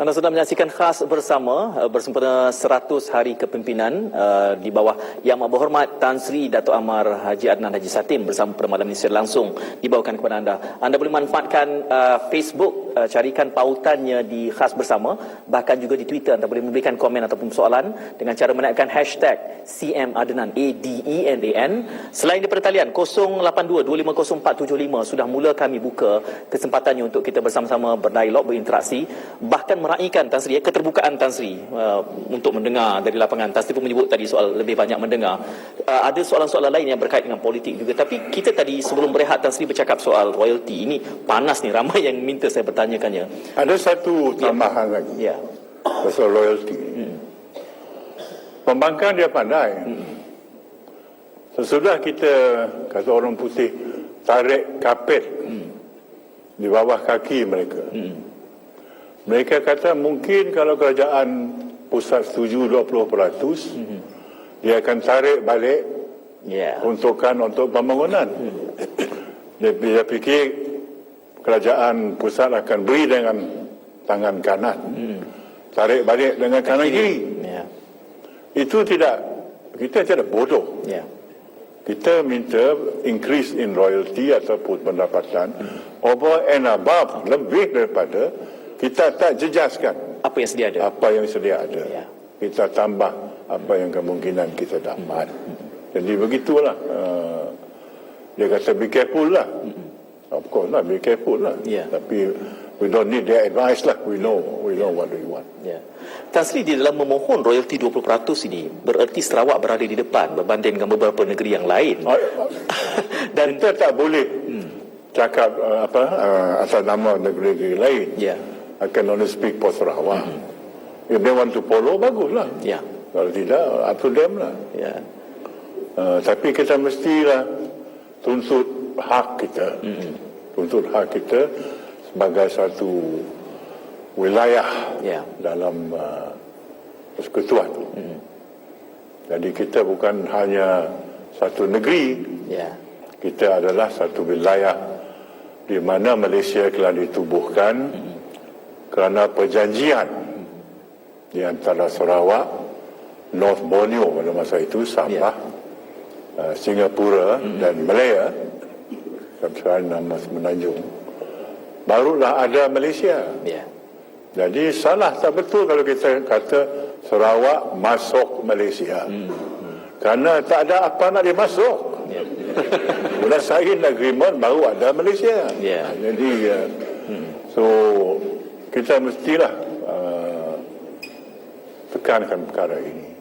Anda sedang menyaksikan khas bersama uh, bersempena 100 hari kepimpinan uh, di bawah Yang Amat Berhormat Tan Sri Dato' Amar Haji Adnan Haji Satin bersama Perdana Malam ini langsung dibawakan kepada anda. Anda boleh manfaatkan uh, Facebook, uh, carikan pautannya di khas bersama, bahkan juga di Twitter anda boleh memberikan komen ataupun soalan dengan cara menaikkan hashtag CM Adnan A-D-E-N-A-N. Selain daripada talian 082-250-475 sudah mula kami buka kesempatannya untuk kita bersama-sama berdialog, berinteraksi, bahkan meraihkan Tan Sri, ya, keterbukaan Tan Sri uh, untuk mendengar dari lapangan. Tan Sri pun menyebut tadi soal lebih banyak mendengar. Uh, ada soalan-soalan lain yang berkait dengan politik juga. Tapi kita tadi sebelum berehat Tan Sri bercakap soal royalty. Ini panas ni, ramai yang minta saya bertanyakannya. Ada satu tambahan lagi Ya. pasal loyalty. Pembangkang dia pandai. Sesudah kita, kata orang putih, tarik kapet di bawah kaki mereka. Mereka kata mungkin kalau kerajaan pusat setuju 20%, dia akan tarik balik Ya. untukkan untuk pembangunan. Dia, dia fikir kerajaan pusat akan beri dengan tangan kanan. Tarik balik dengan kanan kiri. Ya. Itu tidak, kita tidak bodoh. Ya. Kita minta increase in royalty ataupun pendapatan over and above, lebih daripada kita tak jejaskan Apa yang sedia ada? apa yang sedia ada. Ya. Kita tambah apa yang kemungkinan kita dapat. Jadi begitulah. Uh, dia kata be careful lah. Of course lah, be careful lah. Ya. Tapi we don't need their advice lah. We know, we know what we want. Ya. Tan Sri di dalam memohon royalty 20% ini bererti Sarawak berada di depan berbanding dengan beberapa negeri yang lain. Ah, Dan kita tak boleh cakap uh, apa uh, atas nama negeri-negeri lain. Ya. I can only speak for Sarawak. If they want to follow, baguslah. Ya. Kalau tidak, up to them lah. Ya. Uh, tapi kita mestilah tuntut hak kita. Tuntut hak kita sebagai satu wilayah Ya. dalam uh, persekutuan. Jadi kita bukan hanya satu negeri, Ya. kita adalah satu wilayah di mana Malaysia telah ditubuhkan kerana perjanjian di antara Sarawak, North Borneo pada masa itu, Sabah, uh, Singapura dan Malaya, sekarang nama Semenanjung, barulah ada Malaysia. Ya. Jadi salah tak betul kalau kita kata Sarawak masuk Malaysia. Kerana tak ada apa nak dimasuk. Ya. Bila sign agreement baru ada Malaysia. Ya. Jadi uh, kita mestilah uh, tekankan perkara ini.